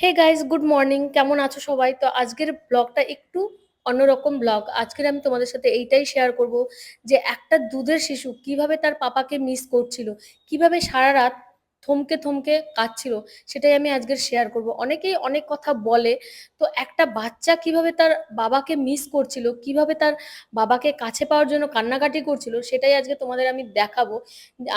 Hey guys good morning কেমন আছো সবাই? তো আজকের ব্লগটা একটু অন্যরকম ব্লগ আজকের আমি তোমাদের সাথে এইটাই শেয়ার করব যে একটা দুধের শিশু কীভাবে তার পাপাকে মিস করছিল, কীভাবে সারা রাত থমকে থমকে কাঁদছিল। সেটাই আমি আজকে শেয়ার করব। অনেকেই অনেক কথা বলে, তো একটা বাচ্চা কীভাবে তার বাবাকে মিস করছিল, কীভাবে তার বাবাকে কাছে পাওয়ার জন্য কান্নাকাটি করছিল, সেটাই আজকে তোমাদের আমি দেখাবো।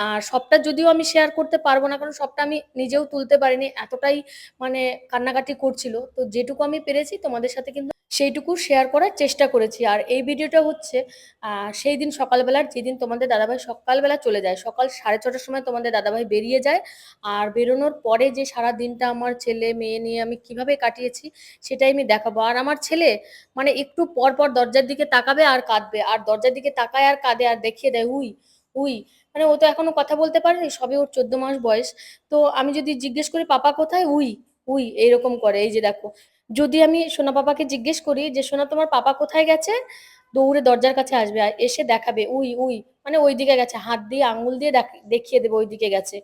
আর সবটা যদিও আমি শেয়ার করতে পারব না, কারণ সবটা আমি নিজেও তুলতে পারিনি, এতটাই মানে কান্নাকাটি করছিল। তো যেটুকু আমি পেরেছি তোমাদের সাথে কিন্তু সেইটুকু শেয়ার করার চেষ্টা করেছি। আর এই ভিডিওটা হচ্ছে সেই দিন সকালবেলার যেদিন তোমাদের দাদাভাই সকালবেলা চলে যায়, সকাল সাড়ে ছটার সময় তোমাদের দাদাভাই বেরিয়ে যায়। আর বেরোনোর পরে যে সারা দিনটা আমার ছেলে, মেয়ে নিয়ে আমি কীভাবে কাটিয়েছি, সেটাই আমি দেখাবো। আর আমার ছেলে মানে একটু পর পর দরজার দিকে তাকাবে আর কাঁদবে। আর দরজার দিকে তাকায় আর কাঁদে আর দেখিয়ে দেয়, উই উই। মানে ও তো এখনও কথা বলতে পারেনি সবে ওর চোদ্দ মাস বয়স। তো আমি যদি জিজ্ঞেস করি, পাপা কোথায়? উই উই। এইরকম করে। এই যে দেখো যদি আমি সোনা পাপাকে জিজ্ঞেস করি যে, সোনা, তোমার পাপা কোথায় গেছে? দৌড়ে দরজার কাছে আসবে আর এসে দেখাবে, উই উই। মানে ওই দিকে গেছে, হাত দিয়ে, আঙুল দিয়ে দেখিয়ে দেবে ওই দিকে গেছে।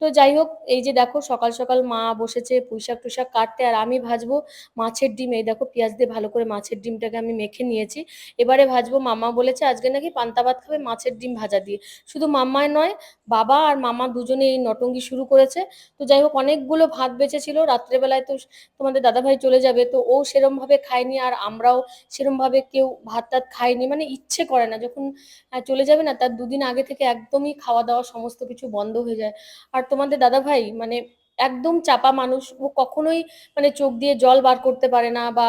তো যাই হোক, এই যে দেখো সকাল সকাল মা বসেছে পুঁইশাক টুইশাক কাটতে আর আমি ভাজবো মাছের ডিম। এই দেখো পেঁয়াজ দিয়ে ভালো করে মাছের ডিমটাকে আমি মেখে নিয়েছি। এবারে ভাজবো, মামা বলেছে আজকে নাকি পান্তা ভাত খাবে মাছের ডিম ভাজা দিয়ে। শুধু মাম্মায় নয়, বাবা আর মামা দুজনে এই নটঙ্গি শুরু করেছে। তো যাই হোক, অনেকগুলো ভাত বেঁচেছিল। রাত্রেবেলায় তো তোমাদের দাদাভাই চলে যাবে, তো ও সেরমভাবে খায়নি আর আমরাও সেরমভাবে কেউ ভাত টাত খাইনি মানে ইচ্ছে করে না, যখন চলে যাবে না, তার দুদিন আগে থেকে একদমই খাওয়া দাওয়া সমস্ত কিছু বন্ধ হয়ে যায়। আর তোমাদের দাদা ভাই মানে একদম চাপা মানুষ, ও কখনোই মানে চোখ দিয়ে জল বার করতে পারে না বা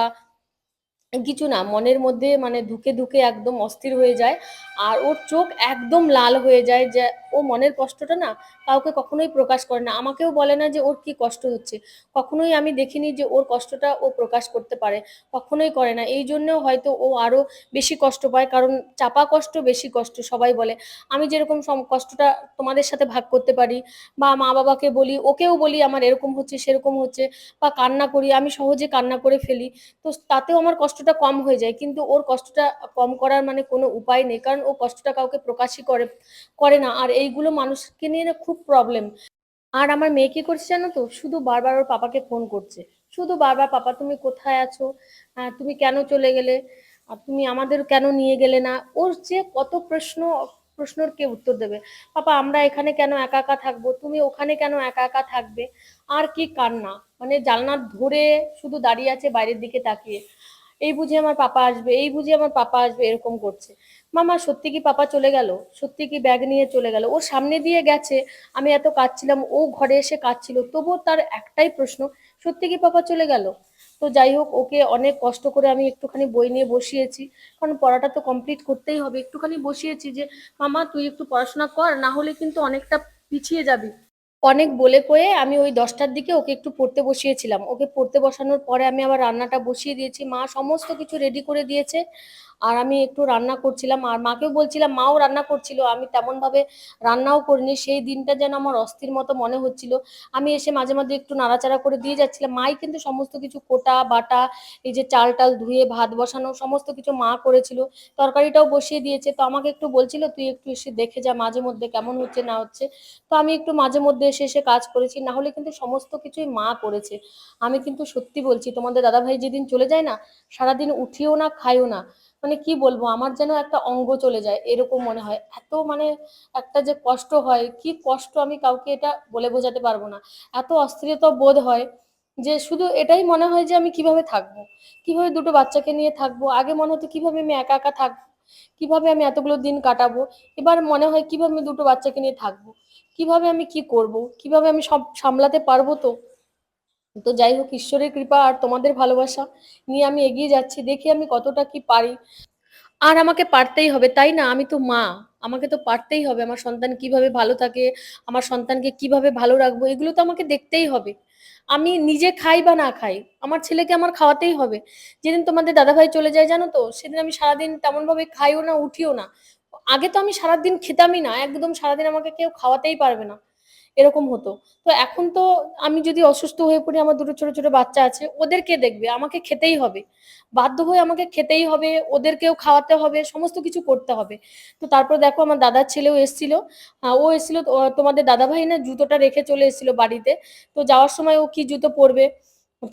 কিছু না, মনের মধ্যে মানে ধুকে ধুকে একদম অস্থির হয়ে যায় আর ওর চোখ একদম লাল হয়ে যায় যে ও মনের কষ্টটা না কাউকে কখনোই প্রকাশ করে না। আমাকেও বলে না যে ওর কি কষ্ট হচ্ছে। কখনোই আমি দেখিনি যে ওর কষ্টটা ও প্রকাশ করতে পারে, কখনোই করে না। এই জন্যও হয়তো ও আরও বেশি কষ্ট পায়, কারণ চাপা কষ্ট বেশি কষ্ট সবাই বলে। আমি যেরকম সম- কষ্টটা তোমাদের সাথে ভাগ করতে পারি বা মা বাবাকে বলি, ওকেও বলি আমার এরকম হচ্ছে, সেরকম হচ্ছে বা কান্না করি, আমি সহজে কান্না করে ফেলি। তো তাতেও আমার কষ্টটা কম হয়ে যায়, কিন্তু ওর কষ্টটা কম করার মানে কোনো উপায় নেই, কারণ ও কষ্টটা কাউকে প্রকাশই করে করে না। আর এইগুলো মানুষকে নিয়ে না খুব প্রবলেম আর আমার মেয়ে কি করছে জানো তো? শুধু বারবার ওর পাপাকে ফোন করছে। শুধু বারবার, পাপা, তুমি কোথায় আছো? তুমি কেন চলে গেলে? তুমি আমাদের কেন নিয়ে গেলে না? ওর যে কত প্রশ্ন, প্রশ্নর কে উত্তর দেবে? পাপা, আমরা এখানে কেন একা একা থাকব? তুমি ওখানে কেন একা একা থাকবে? আর কি কান্না? মানে জানলা ধরে শুধু দাঁড়িয়ে আছে, বাইরের দিকে তাকিয়ে। এই বুঝি আমার পাপা আসবে, এই বুঝি আমার পাপা আসবে, এরকম করছে। মামা, সত্যি কি পাপা চলে গেল? সত্যি কি ব্যাগ নিয়ে চলে গেল? ও সামনে দিয়ে গেছে, আমি এত কাঁদছিলাম, ও ঘরে এসে কাঁদছিল। তবুও তার একটাই প্রশ্ন, সত্যি কি পাপা চলে গেল? তো যাই হোক, ওকে অনেক কষ্ট করে আমি একটুখানি বই নিয়ে বসিয়েছি, কারণ পড়াটা তো কমপ্লিট করতেই হবে। একটুখানি বসিয়েছি যে, মামা, তুই একটু পড়াশোনা কর, না হলে কিন্তু অনেকটা পিছিয়ে যাবি। অনেক বলে কয়ে আমি ওই দশটার দিকে ওকে একটু পড়তে বসিয়েছিলাম। ওকে পড়তে বসানোর পরে আমি আবার রান্নাটা বসিয়ে দিয়েছি। মা সমস্ত কিছু রেডি করে দিয়েছে। আর আমি একটু রান্না করছিলাম, আর মাকেও বলছিলাম, মাও রান্না করছিল, আমি তেমন ভাবে রান্নাও করিনি, সেই দিনটা যেন আমার অস্থির মতো মনে হচ্ছিল। আমি এসে মাঝে মাঝে একটু নাড়াচাড়া করে দিয়ে যাচ্ছিলাম। মাই কিন্তু সমস্ত কিছু কোটা, বাটা, এই যে চাল টাল ধুয়ে, ভাত বসানো, সমস্ত কিছু মা করেছিল, তরকারিটাও বসিয়ে দিয়েছে। তো আমাকে একটু বলছিল, তুই একটু এসে দেখে যা মাঝে মধ্যে কেমন হচ্ছে, না হচ্ছে। তো আমি একটু মাঝে মধ্যে এসে এসে কাজ করেছি, না হলে কিন্তু সমস্ত কিছুই মা করেছে। আমি কিন্তু সত্যি বলছি, তোমাদের দাদাভাই যেদিন চলে যায় না, সারাদিন উঠিও না, খাইও না। মানে কি বলব, আমার যেন একটা অঙ্গ চলে যায়, এরকম মনে হয়। এত মানে একটা যে কষ্ট হয়, কি কষ্ট আমি কাউকে এটা বলে বোঝাতে পারব না। এত অস্থিরতা বোধ হয় যে শুধু এটাই মনে হয় যে আমি কীভাবে থাকব। কীভাবে দুটো বাচ্চাকে নিয়ে থাকব? আগে মনে হতো কীভাবে আমি একা একা থাকব কীভাবে আমি এতগুলো দিন কাটাবো? এবার মনে হয় কীভাবে আমি দুটো বাচ্চাকে নিয়ে থাকব? কীভাবে আমি কি করব? কীভাবে আমি সব সামলাতে পারব তো? তো যাই হোক, ঈশ্বরের কৃপা আর তোমাদের ভালোবাসা নিয়ে আমি এগিয়ে যাচ্ছি। দেখি আমি কতটা কি পারি। আর আমাকে পারতেই হবে, তাই না? আমি তো মা। আমাকে তো পারতেই হবে। আমার সন্তান কীভাবে ভালো থাকে, আমার সন্তানকে কীভাবে ভালো রাখব, এগুলো তো আমাকে দেখতেই হবে। আমি নিজে খাই বা না খাই, আমার ছেলেকে আমার খাওয়াতেই হবে। যেদিন তোমাদের দাদাভাই চলে যায়, জানো তো, সেদিন আমি সারাদিন তেমন ভাবে খাইও না, উঠিও না। আগে তো আমি সারাদিন খেতামই না, একদম সারাদিন আমাকে কেউ খাওয়াতেই পারবে না। এরকম হতো। তো এখন তো আমি যদি অসুস্থ হয়ে পড়ি, আমার দুটো ছোট ছোট বাচ্চা আছে, ওদেরকে দেখবে, আমাকে খেতেই হবে। বাধ্য হয়ে আমাকে খেতেই হবে, ওদেরকেও খাওয়াতে হবে, সমস্ত কিছু করতে হবে। তো তারপর দেখো আমার দাদার ছেলেও এসেছিল। ও এসেছিল তোমাদের দাদা ভাই না জুতোটা রেখে চলে এসেছিল বাড়িতে। তো যাওয়ার সময় ও কি জুতো পরবে?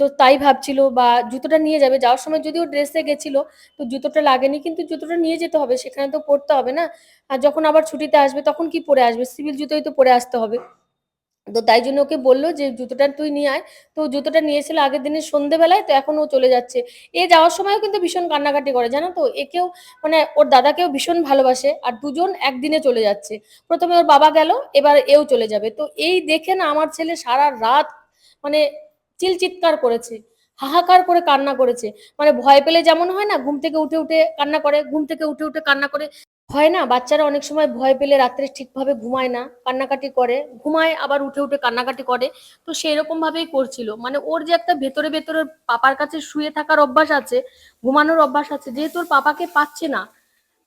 তো তাই ভাবছিল, বা জুতোটা নিয়ে যাবে। যাওয়ার সময় যদিও ড্রেসে গেছিল, তো জুতোটা লাগেনি, কিন্তু জুতোটা নিয়ে যেতে হবে, সেখানে তো পরতে হবে না। আর যখন আবার ছুটিতে আসবে, তখন কি পরে আসবে? সিভিল জুতোই তো পরে আসতে হবে। তো তাই জন্য ওকে বলল যে, জুতোটা তুই নিয়ে আয়। তো জুতোটা নিয়েছিল আগের দিনের সন্ধেবেলায়, তো এখন ও চলে যাচ্ছে। এ যাওয়ার সময়ও কিন্তু ভীষণ কান্নাকাটি করে, জানো তো? একেও মানে ওর দাদাকেও ভীষণ ভালোবাসে আর দুজন একদিনে চলে যাচ্ছে। প্রথমে ওর বাবা গেল, এবার এও চলে যাবে। তো এই দেখে না আমার ছেলে সারা রাত মানে চিলচিৎকার করেছে, হাহাকার করে কান্না করেছে। মানে ভয় পেলে যেমন হয় না, ঘুম থেকে উঠে উঠে কান্না করে, ঘুম থেকে উঠে উঠে কান্না করে। হয় না? বাচ্চারা অনেক সময় ভয় পেলে রাত্রে ঠিকভাবে ঘুমায় না, কান্নাকাটি করে। ঘুমায়, আবার উঠে উঠে কান্নাকাটি করে। তো সেই রকম ভাবেই করছিল। মানে ওর যে একটা ভেতরে ভেতরে পাপার কাছে শুয়ে থাকার অভ্যাস আছে, ঘুমানোর অভ্যাস আছে, যেহেতু ওর পাপাকে পাচ্ছে না।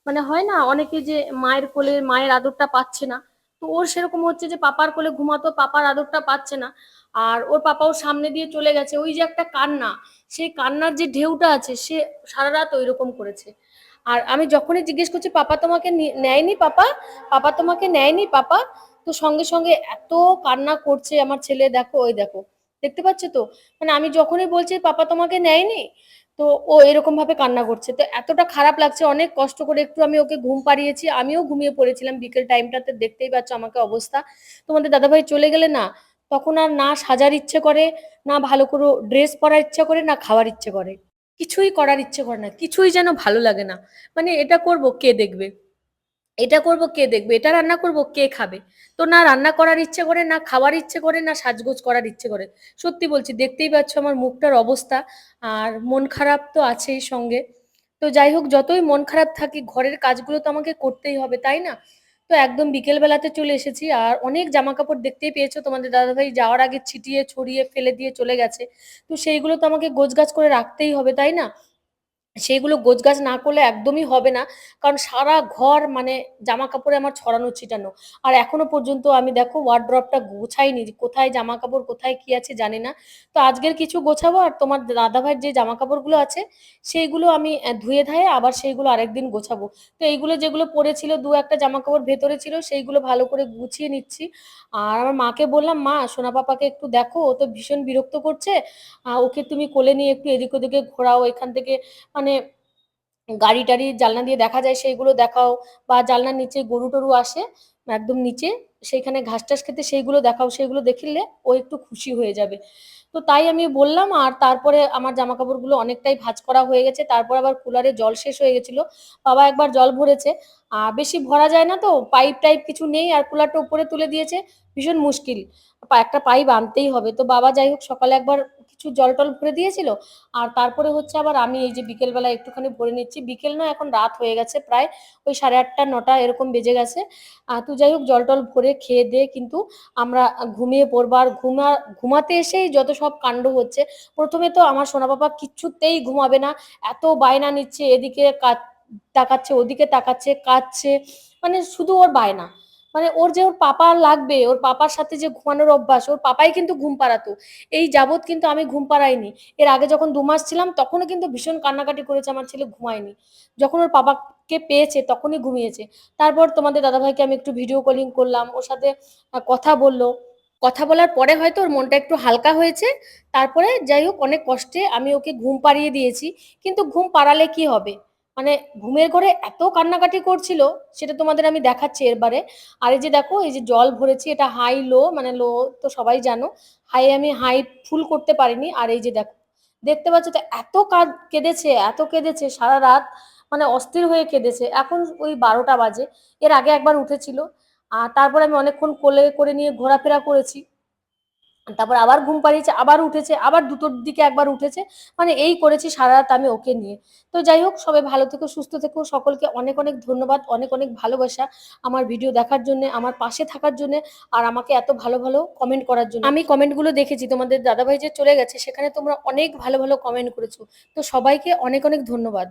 মানে হয় না? অনেকে যে মায়ের কোলে, মায়ের আদরটা পাচ্ছে না। তো ওর সেরকম হচ্ছে যে পাপার কোলে ঘুমাতো, পাপার আদরটা পাচ্ছে না। আর ওর পাপাও সামনে দিয়ে চলে গেছে। ওই যে একটা কান্না, সেই কান্নার যে ঢেউটা আছে, সে সারা রাত ওই রকম করেছে। আর আমি যখনই জিজ্ঞেস করছি, পাপা তোমাকে নেয়নি পাপা? পাপা তোমাকে নেয়নি পাপা? তো সঙ্গে সঙ্গে এত কান্না করছে আমার ছেলে, দেখো, ওই দেখো, দেখতে পাচ্ছ তো? মানে আমি যখনই বলছি, পাপা তোমাকে নেয়নি? তো ও এরকম ভাবে কান্না করছে। তো এতটা খারাপ লাগছে, অনেক কষ্ট করে একটু আমি ওকে ঘুম পাড়িয়েছি, আমিও ঘুমিয়ে পড়েছিলাম বিকেল টাইমটাতে, দেখতেই পাচ্ছ আমাকে অবস্থা। তোমাদের দাদাভাই চলে গেলে না, তখন আর না সাজার ইচ্ছে করে, না ভালো করে ড্রেস পরার ইচ্ছে করে, না খাওয়ার ইচ্ছে করে। কিছুই করার ইচ্ছে করে না, কিছুই যেন ভালো লাগে না। মানে এটা করব, কে দেখবে? এটা করব, কে দেখবে? এটা রান্না করব, কে খাবে? তো না রান্না করার ইচ্ছে করে, না খাওয়ার ইচ্ছে করে, না সাজগোজ করার ইচ্ছে করে। সত্যি বলছি, দেখতেই পাচ্ছ আমার মুখটার অবস্থা। আর মন খারাপ তো আছেই সঙ্গে। তো যাই হোক, যতই মন খারাপ থাকি, ঘরের কাজগুলো তো আমাকে করতেই হবে, তাই না? তো একদম বিকেল বেলাতে চলে এসেছি। আর অনেক জামা কাপড় দেখতেই পেয়েছ, তোমাদের দাদাভাই যাওয়ার আগে ছিটিয়ে, ছড়িয়ে, ফেলে দিয়ে চলে গেছে। তো সেইগুলো তো আমাকে গোছগাছ করে রাখতেই হবে, তাই না? সেইগুলো গোছগাছ না করলে একদমই হবে না। কারণ সারা ঘর মানে জামা কাপড়ে আমার ছড়ানো ছিটানো। আর এখনও পর্যন্ত আমি দেখো ওয়ার্ড্রপটা গোছাইনি, কোথায় জামা কাপড় কোথায় কি আছে জানি না। তো আজকের কিছু গোছাবো আর তোমার দাদাভাইয়ের যে জামা কাপড়গুলো আছে, সেইগুলো আমি ধুয়ে ধায়ে আবার সেইগুলো আরেকদিন গোছাবো। তো এইগুলো যেগুলো পড়েছিল, দু একটা জামা কাপড় ভেতরে ছিল, সেইগুলো ভালো করে গুছিয়ে নিচ্ছি। আর আমার মাকে বললাম, মা, সোনা পাপাকে একটু দেখো, ও তো ভীষণ বিরক্ত করছে। ওকে তুমি কোলে নিয়ে একটু এদিক ওদিকে ঘোরাও, এখান থেকে মানে গাড়ি টাড়ি জালনা দিয়ে দেখা যায়, সেইগুলো দেখাও বা জালনার নিচে গরু টরু আসে। একদম নিচে সেইখানে ঘাস টাস খেতে সেইগুলো দেখাও সেইগুলো দেখিলে ও একটু খুশি হয়ে যাবে। তো তাই আমি বললাম আর তারপরে আমার জামা কাপড়গুলো অনেকটাই ভাঁজ করা হয়ে গেছে তারপর আবার কুলারে জল শেষ হয়ে গেছিল। বাবা একবার জল ভরেছে। আর বেশি ভরা যায় না তো পাইপ টাইপ কিছু নেই আর কুলারটা উপরে তুলে দিয়েছে ভীষণ মুশকিল। একটা পাইপ আনতেই হবে। তো বাবা যাই হোক সকালে একবার কিছু জল টল ভরে দিয়েছিল আর তারপরে হচ্ছে আবার আমি এই যে বিকেলবেলা একটুখানি ভরে নিচ্ছি। বিকেল না এখন রাত হয়ে গেছে প্রায় ওই সাড়ে আটটা নটা এরকম বেজে গেছে। আহ, তো যাই হোক জল টল ভরে খেয়ে দিয়ে কিন্তু আমরা ঘুমিয়ে পড়ব। আর ঘুমা, ঘুমাতে এসেই যত সব কাণ্ড হচ্ছে, প্রথমে তো আমার সোনা বাবা কিচ্ছুতেই ঘুমাবে না, এত বায়না নিচ্ছে, এদিকে তাকাচ্ছে, ওদিকে তাকাচ্ছে, কাঁদছে মানে শুধু ওর বায়না। মানে ওর যে ওর পাপা লাগবে, ওর পাপার সাথে যে ঘুমানোর অভ্যাস, ওর পাপাই কিন্তু ঘুম পাড়াতো। এই যাবৎ কিন্তু আমি ঘুম পাড়াইনি। এর আগে যখন দু মাস ছিলাম, তখনও কিন্তু ভীষণ কান্নাকাটি করেছে, আমার ছেলে ঘুমায়নি। যখন ওর পাপাকে পেয়েছে, তখনই ঘুমিয়েছে। তারপর তোমাদের দাদাভাইকে আমি একটু ভিডিও কলিং করলাম, ওর সাথে কথা বলল। কথা বলার পরে হয়তো ওর মনটা একটু হালকা হয়েছে। তারপরে যাই হোক, অনেক কষ্টে আমি ওকে ঘুম পাড়িয়ে দিয়েছি। কিন্তু ঘুম পাড়ালে কি হবে? মানে ঘুমের ঘরে এত কান্নাকাটি করছিল, সেটা তোমাদের আমি দেখাচ্ছি এরবারে আর এই যে দেখো, এই যে জল ভরেছি, এটা হাই লো মানে লো তো সবাই জানো। হাই আমি হাই ফুল করতে পারিনি। আর এই যে দেখো, দেখতে পাচ্ছ তো এত কাঁদ, কেঁদেছে, এত কেঁদেছে, সারা রাত মানে অস্থির হয়ে কেঁদেছে। এখন ওই বারোটা বাজে। এর আগে একবার উঠেছিল। আর তারপর আমি অনেকক্ষণ কোলে করে নিয়ে ঘোরাফেরা করেছি। তারপর আবার ঘুম পাড়িয়েছে, আবার উঠেছে, আবার দুটোর দিকে একবার উঠেছে। মানে এই করেছি সারা রাত আমি ওকে নিয়ে। তো যাই হোক, সবাই ভালো থেকো, সুস্থ থেকো। সকলকে অনেক অনেক ধন্যবাদ, অনেক অনেক ভালোবাসা আমার ভিডিও দেখার জন্য, আমার পাশে থাকার জন্য, আর আমাকে এত ভালো ভালো কমেন্ট করার জন্য। আমি কমেন্টগুলো দেখেছি, তোমাদের দাদাভাই যে চলে গেছে, সেখানে তোমরা অনেক ভালো ভালো কমেন্ট করেছ। তো সবাইকে অনেক অনেক ধন্যবাদ।